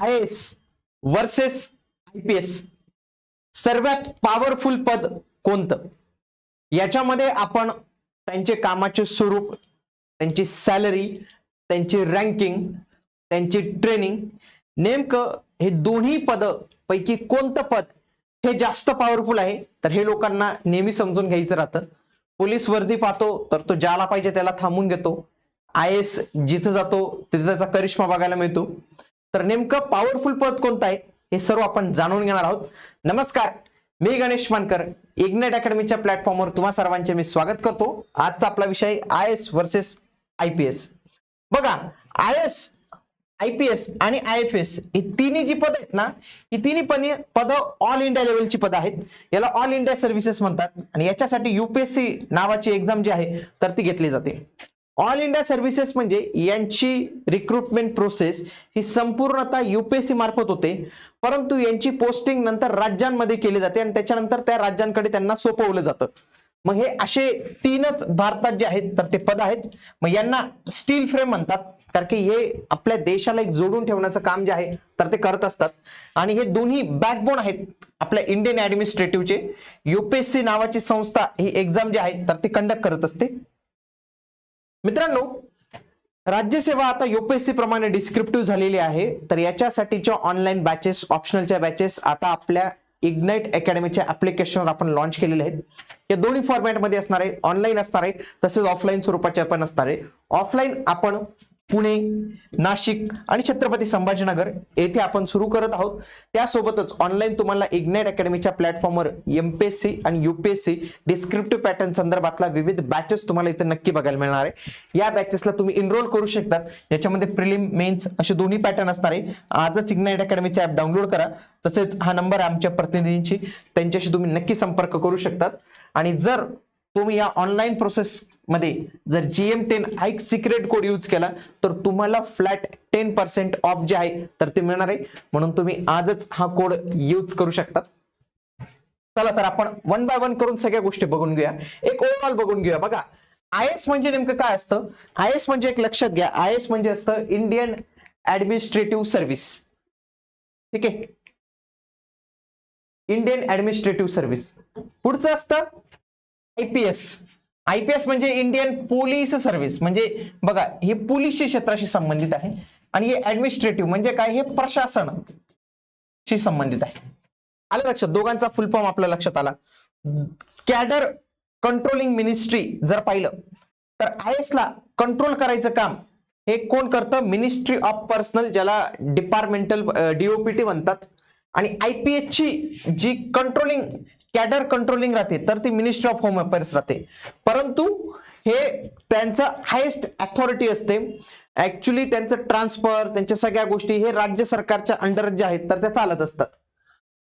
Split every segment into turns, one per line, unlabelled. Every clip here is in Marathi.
I S versus I P S सर्वात पॉवरफुल पद कोणतं? याच्यामध्ये आपण त्यांचे कामाचे स्वरूप त्यांची सॅलरी त्यांची रँकिंग त्यांची ट्रेनिंग नेमकं हे दोन्ही पद पैकी कोणतं पद हे जास्त पॉवरफुल आहे? तर हे लोकांना नेहमी समजून घ्यायचं राहतं. पोलीस वर्दी पाहतो तर तो ज्याला पाहिजे त्याला थांबून घेतो. आय एस जिथं जातो तिथे त्याचा करिश्मा बघायला मिळतो. तर नेमकं पॉवरफुल पद कोणतं आहे? हे सर्व आपण जाणून घेणार आहोत. नमस्कार मी गणेश मानकर इग्नेट अकॅडमीच्या प्लॅटफॉर्मवर तुम्हा सर्वांचे मी स्वागत करतो. आजचा आपला विषय I S versus I P S. बघा I S I P S आणि आय एफ एस ही तिन्ही जी पद आहेत ना ही तिन्ही पण पदं ऑल इंडिया लेवलची पद आहेत. याला ऑल इंडिया सर्व्हिसेस म्हणतात. आणि याच्यासाठी युपीएससी नावाची एक्झाम जी आहे तर ती घेतली जाते. ऑल इंडिया सर्व्हिसेस म्हणजे यांची रिक्रुटमेंट प्रोसेस ही संपूर्णतः युपीएससी मार्फत होते. परंतु यांची पोस्टिंग नंतर राज्यांमध्ये केली जाते आणि त्याच्यानंतर त्या राज्यांकडे त्यांना सोपवलं जातं. मग हे असे तीनच भारतात जे आहेत तर ते पद आहेत. मग यांना स्टील फ्रेम म्हणतात. कारण की हे आपल्या देशाला एक जोडून ठेवण्याचं काम जे आहे तर ते करत असतात. आणि हे दोन्ही बॅकबोन आहेत आपल्या इंडियन ऍडमिनिस्ट्रेटिव्हचे युपीएससी नावाची संस्था ही एक्झाम जी आहे तर ती कंडक्ट करत असते. मित्रांनो राज्यसेवा आता युपीएससी प्रमाणे डिस्क्रिप्टिव्ह झालेली आहे. तर याच्यासाठीच्या ऑनलाईन बॅचेस ऑप्शनलच्या बॅचेस आता आपल्या इग्नाइट अकॅडमीच्या ऍप्लिकेशनवर आपण लॉन्च केलेले आहेत. या दोन्ही फॉर्मॅटमध्ये असणार आहे. ऑनलाईन असणार आहे तसेच ऑफलाईन स्वरूपाचे पण असणार आहे. ऑफलाईन आपण पुणे नाशिक आणि छत्रपती संभाजीनगर येथे आपण सुरू करत आहोत. त्यासोबतच ऑनलाईन तुम्हाला इग्नाइट अकॅडमीच्या प्लॅटफॉर्मवर एमपीएससी आणि युपीएससी डिस्क्रिप्टिव्ह पॅटर्न संदर्भातला विविध बॅचेस तुम्हाला इथे नक्की बघायला मिळणार आहे. या बॅचेसला तुम्ही इनरोल करू शकतात. याच्यामध्ये प्रिलिम मेन्स असे दोन्ही पॅटर्न असणार आहे. आजच इग्नाइट अकॅडमीचा ॲप डाउनलोड करा. तसेच हा नंबर आहे आमच्या प्रतिनिधींची त्यांच्याशी तुम्ही नक्की संपर्क करू शकतात. आणि जर तुम्ही या ऑनलाईन प्रोसेस मध्ये जर जीएम टेन हा एक सिक्रेट कोड यूज केला तर तुम्हाला फ्लॅट टेन पर्सेंट ऑफ जे आहे तर ते मिळणार आहे. म्हणून तुम्ही आजच हा कोड यूज करू शकतात चला तर आपण वन बाय वन करून सगळ्या गोष्टी बघून घेऊया. एक ओव्हरऑल बघून घेऊया. बघा आय एस म्हणजे नेमकं काय असतं? आय एस म्हणजे एक लक्षात घ्या. आय एस म्हणजे असतं इंडियन ऍडमिनिस्ट्रेटिव्ह सर्व्हिस ठीक आहे? इंडियन ऍडमिनिस्ट्रेटिव्ह सर्व्हिस पुढचं असतं आयपीएस एस म्हणजे इंडियन पोलीस सर्व्हिस. म्हणजे बघा हे पोलीस क्षेत्राशी संबंधित आहे आणि हे ऍडमिनिस्ट्रेटिव्ह म्हणजे काय? हे प्रशासन शी संबंधित आहे. आलं लक्षात? दोघांचा फुल फॉर्म आपल्या लक्षात आला. कॅडर कंट्रोलिंग मिनिस्ट्री जर पाहिलं तर आय ला कंट्रोल करायचं काम हे कोण करतं? मिनिस्ट्री ऑफ पर्सनल ज्याला डिपार्टमेंटल डीओपीटी म्हणतात. आणि आयपीएस ची जी कंट्रोलिंग कॅडर कंट्रोलिंग राहते तर ती मिनिस्ट्री ऑफ होम अफेअर्स राहते. परंतु हे त्यांचं हायेस्ट अथॉरिटी असते. ऍक्च्युली त्यांचं ट्रान्सफर त्यांच्या सगळ्या गोष्टी हे राज्य सरकारच्या अंडर जे आहेत तर त्या चालत असतात.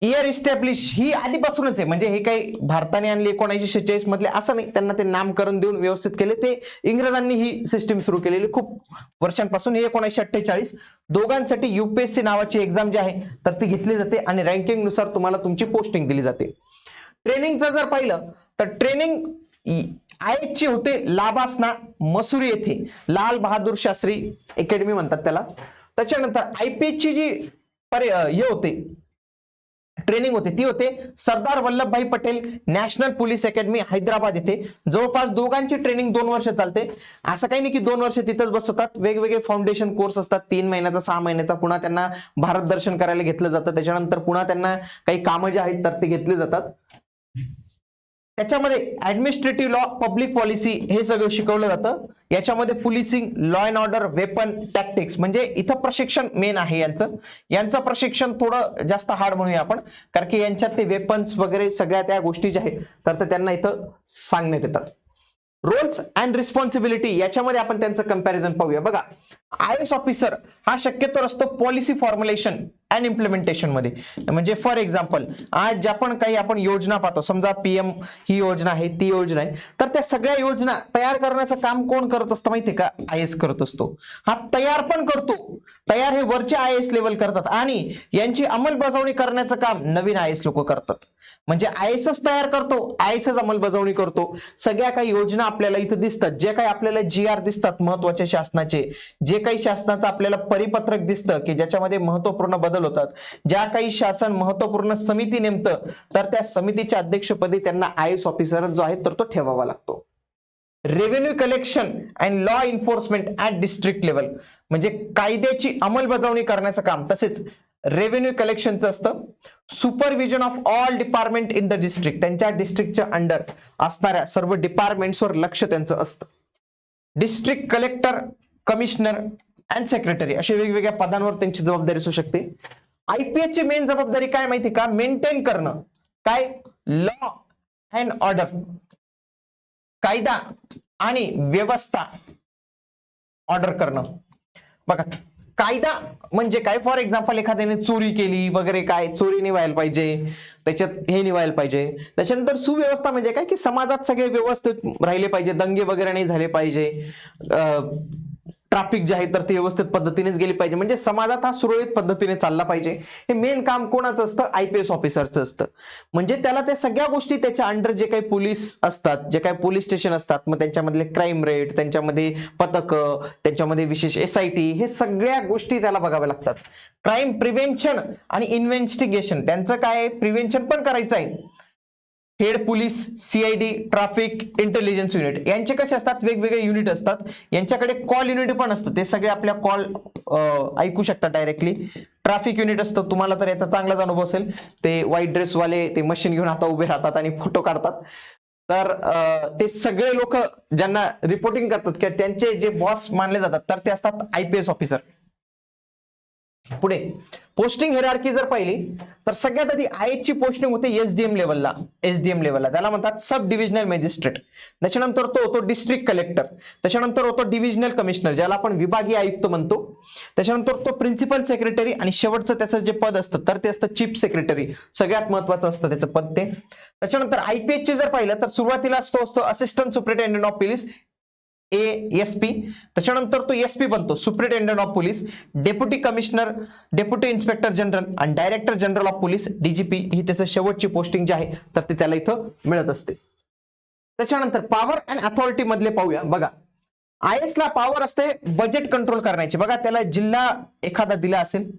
इयर इस्टॅब्लिश ही आधीपासूनच आहे. म्हणजे हे काही भारताने आणली एकोणीसशे शेहेचाळीस मधले असं नाही. त्यांना ते नामकरण देऊन व्यवस्थित केले. ते इंग्रजांनी ही सिस्टीम सुरू केलेली खूप वर्षांपासून. हे एकोणीसशे अठ्ठेचाळीस. दोघांसाठी युपीएससी नावाची एक्झाम जी आहे तर ती घेतली जाते आणि रँकिंगनुसार तुम्हाला तुमची पोस्टिंग दिली जाते. ट्रेनिंगचं जर पाहिलं तर ट्रेनिंग आय ची होते लाबासना मसुरी येथे. लाल बहादूर शास्त्री अकॅडमी म्हणतात त्याला. त्याच्यानंतर आयपीएच ची जी हे होते ट्रेनिंग होते ती होते Sardar Vallabhbhai Patel national police academy Hyderabad येथे. जवळपास दोघांची ट्रेनिंग दोन वर्ष चालते. असं काही नाही की दोन वर्ष तिथंच बसवतात. वेगवेगळे फाउंडेशन कोर्स असतात. तीन महिन्याचा सहा महिन्याचा. पुन्हा त्यांना भारत दर्शन करायला घेतलं जातं. त्याच्यानंतर पुन्हा त्यांना काही कामं जी आहेत तर ते घेतले जातात. त्याच्यामध्ये ऍडमिनिस्ट्रेटिव्ह लॉ पब्लिक पॉलिसी हे सगळं शिकवलं जातं. याच्यामध्ये policing law and order weapon tactics म्हणजे इथं प्रशिक्षण मेन आहे यांचं. यांचं प्रशिक्षण थोडं जास्त हार्ड म्हणूया आपण कारण की यांच्यात ते वेपन्स वगैरे सगळ्या त्या गोष्टी ज्या आहेत तर ते त्यांना इथं सांगण्यात येतात. रोल्स अँड रिस्पॉन्सिबिलिटी याच्यामध्ये आपण त्यांचं कंपॅरिझन पाहूया. बघा आय एस ऑफिसर हा शक्यतो असतो पॉलिसी फॉर्म्युलेशन अँड इम्प्लिमेंटेशनमध्ये. म्हणजे फॉर एक्झाम्पल आज ज्या पण काही आपण योजना पाहतो समजा पीएम ही योजना आहे ती योजना आहे तर त्या सगळ्या योजना तयार करण्याचं काम कोण करत असतं माहितीये का? आय एस करत असतो. हा तयार पण करतो. तयार हे वरचे आय एस लेवल करतात आणि यांची अंमलबजावणी करण्याचं काम नवीन आय एस लोक करतात. म्हणजे आय एस एस तयार करतो आय एस एस अंमलबजावणी करतो. सगळ्या काही योजना आपल्याला इथं दिसतात. जे काही आपल्याला जी आर दिसतात महत्त्वाचे शासनाचे जे जे काही शासनाचं आपल्याला परिपत्रक दिसतं की ज्याच्यामध्ये महत्त्वपूर्ण बदल होतात. ज्या काही शासन महत्त्वपूर्ण समिती नेमतं तर त्या समितीच्या अध्यक्षपदी त्यांना आय एस ऑफिसर जो आहे तर तो ठेवावा लागतो. Revenue collection and law enforcement at district level म्हणजे कायद्याची अंमलबजावणी करण्याचं काम. तसेच रेव्हेन्यू कलेक्शनचं असतं. Supervision of all department in the district त्यांच्या डिस्ट्रिक्टच्या अंडर असणाऱ्या सर्व डिपार्टमेंट्सवर लक्ष त्यांचं असतं. District collector commissioner and secretary अशा वेगवेगळ्या पदांवर त्यांची जबाबदारी असू शकते. आयपीएस ची मेन जबाबदारी काय माहिती का? मेंटेन करणं. काय? लॉ अँड ऑर्डर कायदा आणि व्यवस्था ऑर्डर करणं. बघा कायदा म्हणजे काय? फॉर एक्झाम्पल एखाद्याने चोरी केली वगैरे काय चोरी निवायला पाहिजे त्याच्यात हे निवायला पाहिजे. त्याच्यानंतर सुव्यवस्था म्हणजे काय? की समाजात सगळे व्यवस्थित राहिले पाहिजे दंगे वगैरे नाही झाले पाहिजे. ट्रॅफिक जे आहे तर ते व्यवस्थित पद्धतीनेच गेली पाहिजे. म्हणजे समाजात हा सुरळीत पद्धतीने चालला पाहिजे. हे मेन काम कोणाचं असतं? आय पी एस ऑफिसरचं असतं. म्हणजे त्याला त्या सगळ्या गोष्टी त्याच्या अंडर जे काही पोलीस असतात जे काही पोलीस स्टेशन असतात मग त्यांच्यामधले क्राईम रेट त्यांच्यामध्ये पथक त्यांच्यामध्ये विशेष एस आय टी हे सगळ्या गोष्टी त्याला बघाव्या लागतात. क्राईम प्रिव्हेन्शन आणि इन्व्हेस्टिगेशन त्यांचं काय प्रिव्हेन्शन पण करायचं आहे. Head police CID traffic intelligence unit यांचे कसे असतात? वेगवेगळे युनिट असतात. यांच्याकडे कॉल युनिट पण असतं. ते सगळे आपल्या कॉल ऐकू शकतात डायरेक्टली ट्रॅफिक युनिट असतं. तुम्हाला तर याचा चांगलाच अनुभव असेल. ते व्हाईट ड्रेसवाले ते मशीन घेऊन आता उभे राहतात आणि फोटो काढतात. तर ते सगळे लोक ज्यांना रिपोर्टिंग करतात किंवा त्यांचे जे बॉस मानले जातात तर ते असतात आय पी एस ऑफिसर पुढे पोस्टिंग हेरार्की जर पाहिली तर सगळ्यात आधी आय ची पोस्टिंग होते एसडीएम लेवलला एसडीएम लेवलला त्याला म्हणतात सब डिव्हिजनल मॅजिस्ट्रेट त्याच्यानंतर तो होतो डिस्ट्रिक्ट कलेक्टर त्याच्यानंतर होतो डिव्हिजनल कमिशनर ज्याला आपण विभागीय आयुक्त म्हणतो. त्याच्यानंतर तो प्रिन्सिपल सेक्रेटरी आणि शेवटचं त्याचं जे पद असतं तर ते असतं चीफ सेक्रेटरी सगळ्यात महत्वाचं असतं त्याचं पद ते. त्याच्यानंतर आयपीएस चे जर पाहिलं तर सुरुवातीला असतो असतो assistant superintendent of police A S P त्याच्यानंतर तो एस पी बनतो superintendent of police deputy commissioner deputy inspector general आणि director general of police DGP ही त्याचं शेवटची पोस्टिंग जी आहे तर ते त्याला इथं मिळत असते. त्याच्यानंतर पॉवर अँड अथॉरिटी मधले पाहूया. बघा आय एस ला पॉवर असते बजेट कंट्रोल करण्याची. बघा त्याला जिल्हा एखादा दिला असेल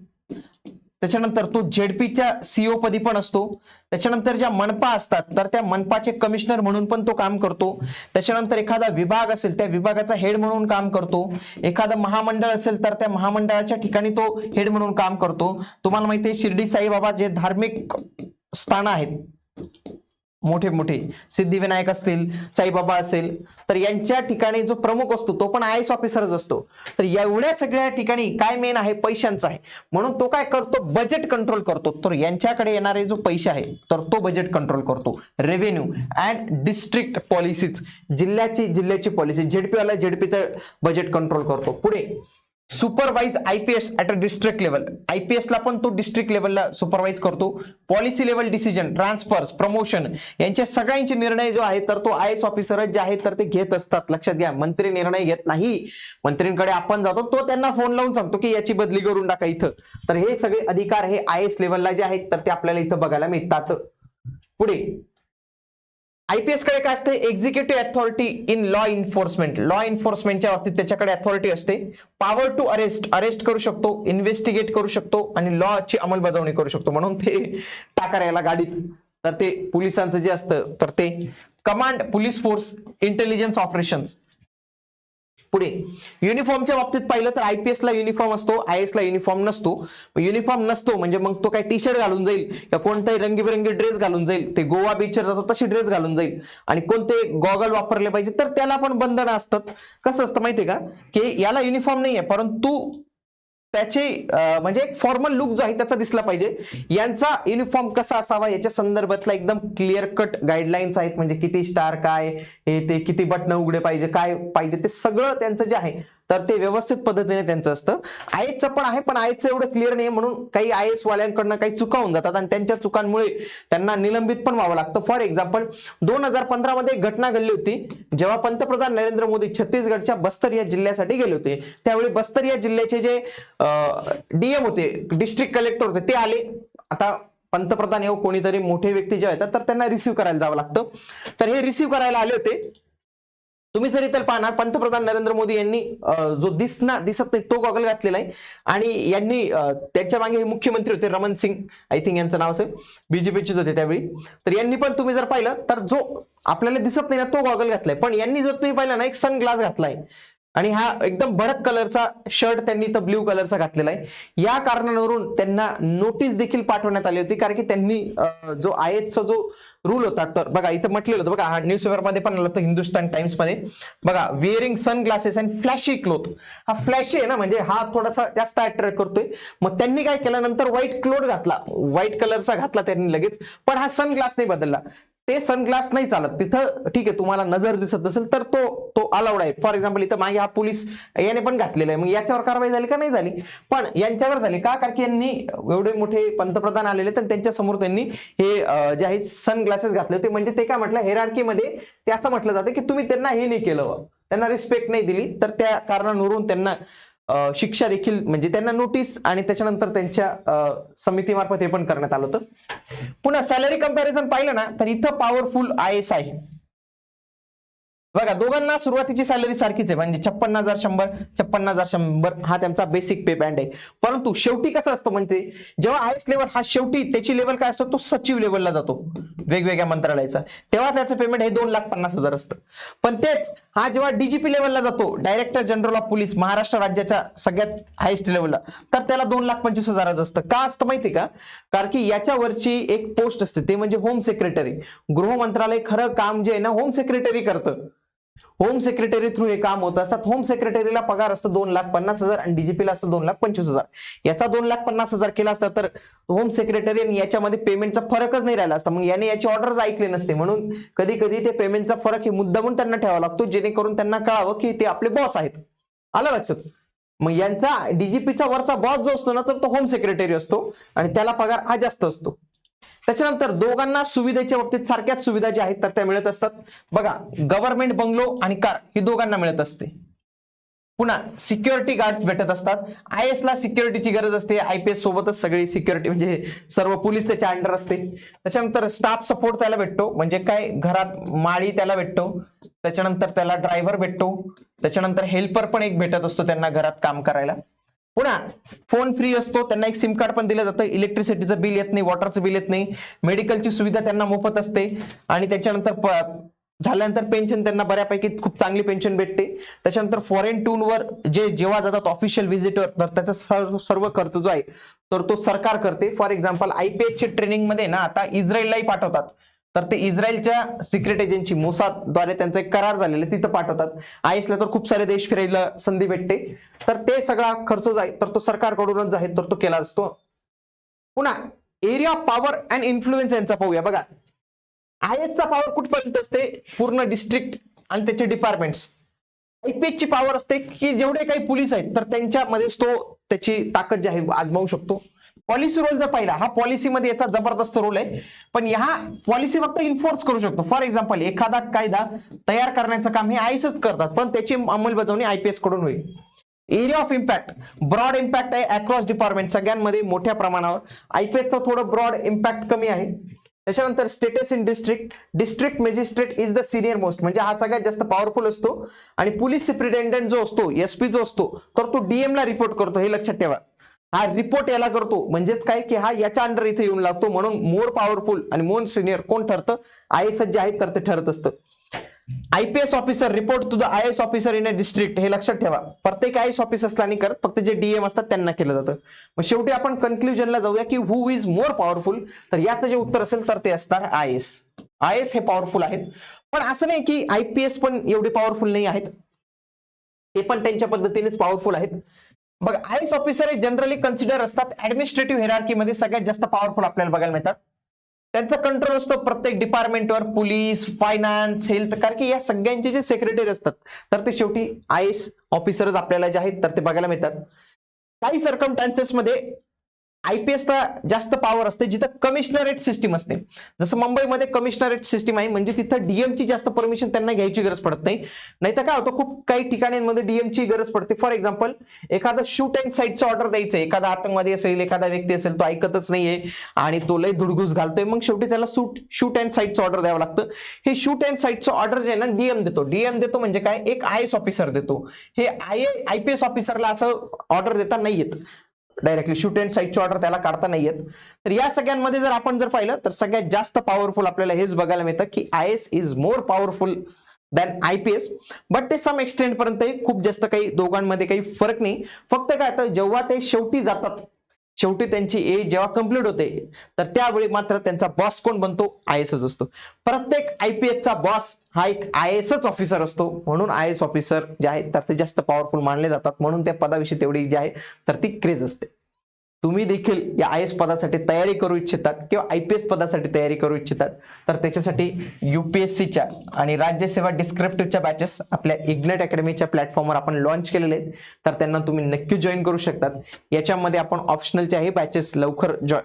त्याच्यानंतर तो झेडपीच्या सीओ पदी पण असतो. त्याच्यानंतर ज्या मनपा असतात तर त्या मनपाचे कमिशनर म्हणून पण तो काम करतो. त्याच्यानंतर एखादा विभाग असेल त्या विभागाचा हेड म्हणून काम करतो. एखादं महामंडळ असेल तर त्या महामंडळाच्या ठिकाणी तो हेड म्हणून काम करतो. तुम्हाला माहिती आहे शिर्डी साईबाबा जे धार्मिक स्थान आहेत मोठे मोठे सिद्धिविनायक असतील साईबाबा असेल तर यांच्या ठिकाणी जो प्रमुख असतो तो पण आय एस ऑफिसरच असतो. तर एवढ्या सगळ्या ठिकाणी काय मेन आहे? पैशांचा आहे. म्हणून तो काय करतो? बजेट कंट्रोल करतो. तर यांच्याकडे येणारे जो पैसे आहे तर तो बजेट कंट्रोल करतो. रेव्हेन्यू अँड डिस्ट्रिक्ट पॉलिसीज जिल्ह्याची जिल्ह्याची पॉलिसी झेडपीवाला झेडपीचं बजेट कंट्रोल करतो. पुढे supervise IPS at a district level IPS ला पण तो डिस्ट्रिक्ट लेवलला सुपरवाइज करतो. Policy level decision transfers promotion यांच्या सगळ्यांचे निर्णय जो आहे तर तो आय एस ऑफिसर जे आहे तर ते घेत असतात. लक्षात घ्या मंत्री निर्णय घेत नाही. मंत्रींकडे आपण जातो तो त्यांना फोन लावून सांगतो की याची बदली करून टाका इथं. तर हे सगळे अधिकार हे आय एस लेवलला जे आहेत तर ते आपल्याला इथं बघायला मिळतात. पुढे आयपीएसकडे काय असते? Executive authority in law enforcement law इन्फोर्समेंटच्या बाबतीत त्याच्याकडे अथॉरिटी असते. पॉवर टू अरेस्ट अरेस्ट करू शकतो इन्व्हेस्टिगेट करू शकतो आणि लॉची अंमलबजावणी करू शकतो. म्हणून ते टाकार याला गाडीत. तर ते पोलिसांचं जे असतं तर ते command police force intelligence operations पुढे. युनिफॉर्मच्या बाबतीत पाहिलं तर आयपीएस ला युनिफॉर्म असतो आय एस ला युनिफॉर्म नसतो. युनिफॉर्म नसतो म्हणजे मग तो काय टी शर्ट घालून जाईल या कोणताही रंगीबेरंगी ड्रेस घालून जाईल. ते गोवा बीचवर जातो तशी ड्रेस घालून जाईल. आणि कोणते गॉगल वापरले पाहिजे तर त्याला पण बंधनं असतात. कसं असतं माहितीये का? की याला युनिफॉर्म नाहीये परंतु त्याचे म्हणजे एक फॉर्मल लुक जो आहे त्याचा दिसला पाहिजे. यांचा युनिफॉर्म कसा असावा याच्या संदर्भातला एकदम क्लिअर कट गाईडलाईन्स आहेत. म्हणजे किती स्टार काय हे ते किती बटन उघडे पाहिजे काय पाहिजे ते सगळं त्यांचं जे आहे तर ते व्यवस्थित पद्धतीने त्यांचं असतं. आयएसचं पण आहे पण आयएसचं एवढं क्लिअर नाही म्हणून काही आय एस वाल्यांकडनं काही चुका होऊन जातात आणि त्यांच्या चुकांमुळे त्यांना निलंबित पण व्हावं लागतं. फॉर एक्झाम्पल दोन हजार पंधरामध्ये एक घटना घडली होती जेव्हा पंतप्रधान नरेंद्र मोदी छत्तीसगडच्या बस्तर या जिल्ह्यासाठी गेले होते. त्यावेळी बस्तर या जिल्ह्याचे जे डीएम होते डिस्ट्रिक्ट कलेक्टर होते ते आले. आता पंतप्रधान येऊ कोणीतरी मोठे व्यक्ती जे आहेत तर त्यांना रिसिव्ह करायला जावं लागतं. तर हे रिसिव्ह करायला आले होते. तुम्ही जर इतर पाहणार पंतप्रधान नरेंद्र मोदी यांनी जो दिसना दिसत नाही तो गॉगल घातलेला आहे. आणि यांनी त्याच्यामागे हे मुख्यमंत्री होते रमन सिंग आय थिंक यांचं नाव असेल. बीजेपीचेच होते त्यावेळी. तर यांनी पण तुम्ही जर पाहिलं तर जो आपल्याला दिसत नाही ना तो गॉगल घातलाय. पण यांनी जर तुम्ही पाहिलं ना एक सन ग्लास घातलाय. आणि हा एकदम भडक कलरचा शर्ट त्यांनी तर ब्ल्यू कलरचा घातलेला आहे. या कारणावरून त्यांना नोटीस देखील पाठवण्यात आली होती कारण की त्यांनी जो आयएसचा जो रूल होता तर बघा इथं म्हटलेलं होतं बघा हा न्यूजपेपर पण आलं होतं हिंदुस्तान टाइम्समध्ये. बघा wearing sunglasses and flashy cloth हा फ्लॅशी आहे ना म्हणजे हा थोडासा जास्त अट्रॅक्ट करतोय. मग त्यांनी काय केलं नंतर व्हाईट क्लोथ घातला. व्हाईट कलरचा घातला त्यांनी लगेच पण हा सन ग्लास नाही बदलला. ते सनग्लास नाही चालत. तिथं ठीक आहे तुम्हाला नजर दिसत असेल तर तो तो अलाउड आहे. फॉर एक्झाम्पल इथं मागे हा पोलीस याने पण घातलेला आहे. मग याच्यावर कारवाई झाली का? नाही झाली. पण यांच्यावर झाली. का? कारण की यांनी एवढे मोठे पंतप्रधान आलेले तर त्यांच्यासमोर त्यांनी हे जे आहे सनग्लासेस घातले होते. म्हणजे ते काय म्हटलं? हेरारकीमध्ये ते असं म्हटलं जातं की तुम्ही त्यांना हे नाही केलं. त्यांना रिस्पेक्ट नाही दिली. तर त्या कारणावरून त्यांना शिक्षा देखील म्हणजे त्यांना नोटीस आणि त्याच्यानंतर त्यांच्या समितीमार्फत हे पण करण्यात आलं होतं. पुन्हा सॅलरी कंपॅरिझन पाहिलं ना तर इथं पॉवरफुल आय एस आहे बघा दोघांना सुरुवातीची सॅलरी सारखीच आहे. म्हणजे छप्पन्न हजार शंभर छप्पन्न हजार शंभर हा त्यांचा बेसिक पे बँड आहे. परंतु शेवटी कसं असतं म्हणजे जेव्हा आय एस लेवल हा शेवटी त्याची लेवल काय असतो? तो सचिव लेवलला जातो. वेगवेगळ्या मंत्रालयाचा. तेव्हा त्याचं पेमेंट हे दोन लाख पन्नास हजार असतं. पण तेच हा जेव्हा डीजीपी लेवलला जातो director general of police Maharashtra राज्याच्या सगळ्यात हायेस्ट लेवलला तर त्याला दोन लाख पंचवीस हजाराचं असतं. का असतं माहिती का? कारण की याच्यावरची एक पोस्ट असते ते म्हणजे होम सेक्रेटरी गृह मंत्रालय खरं काम जे आहे ना होम सेक्रेटरी करतं. होम सेक्रेटरी थ्रू हे काम होत असतात. होम सेक्रेटरीला पगार असतो दोन लाख पन्नास हजार आणि डीजीपीला असतो दोन लाख पंचवीस हजार. याचा दोन लाख पन्नास हजार केला असता तर होम सेक्रेटरी आणि याच्यामध्ये पेमेंटचा फरकच नाही राहिला असता. मग याने याची ऑर्डर्स ऐकले नसते. म्हणून कधी कधी ते पेमेंटचा फरक हे मुद्दामून त्यांना ठेवावा लागतो जेणेकरून त्यांना कळावं की ते आपले बॉस आहेत. आलं लक्षात? मग यांचा डीजीपीचा वरचा बॉस जो असतो ना तर तो होम सेक्रेटरी असतो आणि त्याला पगार हा जास्त असतो. त्याच्यानंतर दोघांना सुविधेच्या बाबतीत सारख्याच सुविधा ज्या आहेत तर त्या मिळत असतात. बघा गव्हर्नमेंट बंगलो आणि कार ही दोघांना मिळत असते. पुन्हा सिक्युरिटी गार्ड भेटत असतात. आय एस ला सिक्युरिटीची गरज असते. आयपीएस सोबतच सगळी सिक्युरिटी म्हणजे सर्व पोलीस त्याच्या अंडर असते. त्याच्यानंतर स्टाफ सपोर्ट त्याला भेटतो. म्हणजे काय? घरात माळी त्याला भेटतो. त्याच्यानंतर त्याला ड्रायव्हर भेटतो. त्याच्यानंतर हेल्पर पण एक भेटत असतो त्यांना घरात काम करायला. पुन्हा फोन फ्री असतो त्यांना एक सिम कार्ड पण दिलं जातं. इलेक्ट्रिसिटीचं बिल येत नाही वॉटरचं बिल येत नाही. मेडिकलची सुविधा त्यांना मोफत असते. आणि त्याच्यानंतर झाल्यानंतर पेन्शन त्यांना बऱ्यापैकी खूप चांगली पेन्शन भेटते. त्याच्यानंतर फॉरेन टूनवर जे जेव्हा जातात ऑफिशियल व्हिजिटर तर त्याचा सर्व सर्व खर्च जो आहे तर तो सरकार करते. फॉर एक्झाम्पल आयपीएच ची ना आता इस्रायललाही पाठवतात. तर ते इस्रायलच्या सिक्रेट एजन्सी मोसाद्वारे त्यांचा एक करार झालेला तिथं पाठवतात. आयएसला तर खूप सारे देश फिरायला संधी भेटते. तर ते सगळा खर्च जाईल आहे तर तो सरकारकडूनच आहे तर तो केला असतो. पुन्हा area of power and influence यांचा पाहूया. बघा आयएसचा पॉवर कुठपर्यंत असते? पूर्ण डिस्ट्रिक्ट आणि त्याचे डिपार्टमेंट्स आयपीएच ची पॉवर असते की जेवढे काही पोलीस आहेत तर त्यांच्यामध्येच तो त्याची ताकद जी आहे आजमावू शकतो. पॉलिसी रोल जर पाहिला. हा पॉलिसीमध्ये याचा जबरदस्त रोल आहे. पण ह्या पॉलिसी फक्त इन्फोर्स करू शकतो. फॉर एक्झाम्पल एखादा कायदा तयार करण्याचं काम हे आयसच करतात पण त्याची अंमलबजावणी आयपीएसकडून होईल. Area of impact broad impact आहे अक्रॉस डिपार्टमेंट सगळ्यांमध्ये मोठ्या प्रमाणावर. आयपीएसचा थोडं ब्रॉड इम्पॅक्ट कमी आहे. त्याच्यानंतर status in district district magistrate is the senior most म्हणजे हा सगळ्यात जास्त पॉवरफुल असतो. आणि पोलीस सुप्रिटेंडेंट जो असतो एसपी जो असतो तर तो डीएम ला रिपोर्ट करतो. हे लक्षात ठेवा. हा रिपोर्ट याला करतो. म्हणजेच काय? की हा याच्या अंडर इथे येऊन लागतो. म्हणून मोर पॉवरफुल आणि मोर सिनियर कोण ठरतं? आय एस जे आहेत तर ते ठरत असतं. IPS officer report to the I S officer in a district हे लक्षात ठेवा. प्रत्येक आय एस ऑफिसर्सला नाही करत. फक्त जे डीएम असतात त्यांना केलं जातं. मग शेवटी आपण कन्क्लुजनला जाऊया की हु इज मोर पॉवरफुल तर याचं जे उत्तर असेल तर ते असणार आय एस आय एस हे पॉवरफुल आहेत. पण असं नाही की आयपीएस पण एवढे पॉवरफुल नाही आहेत. ते पण त्यांच्या पद्धतीनेच पॉवरफुल आहेत. बघ आय एस ऑफिसर हे जनरली कन्सिडर असतात ऍडमिनिस्ट्रेटिव्ह हेरार्कीमध्ये सगळ्यात जास्त पॉवरफुल आपल्याला बघायला मिळतात. त्यांचा कंट्रोल असतो प्रत्येक डिपार्टमेंटवर पोलीस फायनान्स हेल्थ कारण की या सगळ्यांचे जे सेक्रेटरी असतात तर ते शेवटी आय एस ऑफिसर्स आपल्याला जे आहेत तर ते बघायला मिळतात. काही सर्कमटान्सेस मध्ये जास्त पॉवर असते जिथं कमिशनरेट सिस्टीम असते. जसं मुंबईमध्ये कमिशनरेट सिस्टीम आहे म्हणजे तिथं डीएमची ची जास्त परमिशन त्यांना घ्यायची गरज पडत नाही. नाही तर काय होतं खूप काही ठिकाणांमध्ये डीएमची ची गरज पडते. फॉर एक्झाम्पल एखादा शूट अँड साईडचं ऑर्डर द्यायचं एखादा आतंकवादी असेल एखादा व्यक्ती असेल तो ऐकतच नाहीये आणि तो लय धुडगूस घालतोय. मग शेवटी त्याला शूट शूट अँड साईडचं ऑर्डर द्यावं लागतं. हे शूट अँड साईडचं ऑर्डर जे आहे ना डीएम देतो. डीएम देतो म्हणजे काय? एक आय एस ऑफिसर देतो. हे आय आय पी एस ऑफिसरला असं ऑर्डर देता नाही येत डायरेक्टली शूट अँड साईडची ऑर्डर त्याला काढता नाही येत. तर या सगळ्यांमध्ये जर आपण जर पाहिलं तर सगळ्यात जास्त पॉवरफुल आपल्याला हेच बघायला मिळतं की I S is more powerful than I P S but ते सम एक्सटेंट पर्यंत खूप जास्त काही दोघांमध्ये काही फरक नाही. फक्त काय तर जेव्हा ते शेवटी जातात शेवटी त्यांची एज जेव्हा कंप्लीट होते तर त्यावेळी मात्र त्यांचा बॉस कोण बनतो? आय एसच असतो. प्रत्येक आय पी एसचा बॉस हा एक आय एसच ऑफिसर असतो. म्हणून आय एस ऑफिसर जे आहे तर ते जास्त पॉवरफुल मानले जातात. म्हणून त्या पदाविषयी तेवढी जी आहे तर ती क्रेज असते. तुम्ही देखील या आय एस पदासाठी तयारी करू इच्छितात किंवा आय पी एस पदासाठी तयारी करू इच्छितात तर त्याच्यासाठी युपीएससीच्या आणि राज्यसेवा डिस्क्रिप्टिव्हच्या बॅचेस आपल्या इग्नेट अकॅडमीच्या प्लॅटफॉर्मवर आपण लॉन्च केलेले आहेत. तर त्यांना तुम्ही नक्की जॉईन करू शकतात. याच्यामध्ये आपण ऑप्शनलच्याही बॅचेस लवकर जॉ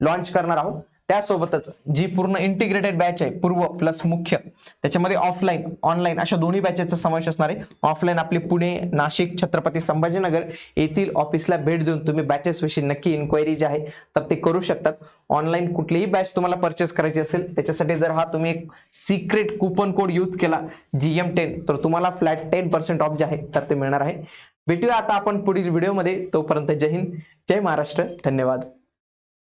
लॉन्च करणार आहोत. त्यासोबतच जी पूर्ण इंटिग्रेटेड बॅच आहे पूर्व प्लस मुख्य त्याच्यामध्ये ऑफलाईन ऑनलाईन अशा दोन्ही बॅचेसचा समावेश असणार आहे. ऑफलाईन आपले पुणे नाशिक छत्रपती संभाजीनगर येथील ऑफिसला भेट देऊन तुम्ही बॅचेसविषयी नक्की इन्क्वायरी जी आहे तर ते करू शकतात. ऑनलाईन कुठलीही बॅच तुम्हाला परचेस करायची असेल त्याच्यासाठी जर हा तुम्ही एक सिक्रेट कुपन कोड यूज केला जी एम टेन तर तुम्हाला फ्लॅट टेन पर्सेंट ऑफ जे आहे तर ते मिळणार आहे. भेटूया आता आपण पुढील व्हिडिओमध्ये तोपर्यंत जय हिंद जय महाराष्ट्र. धन्यवाद.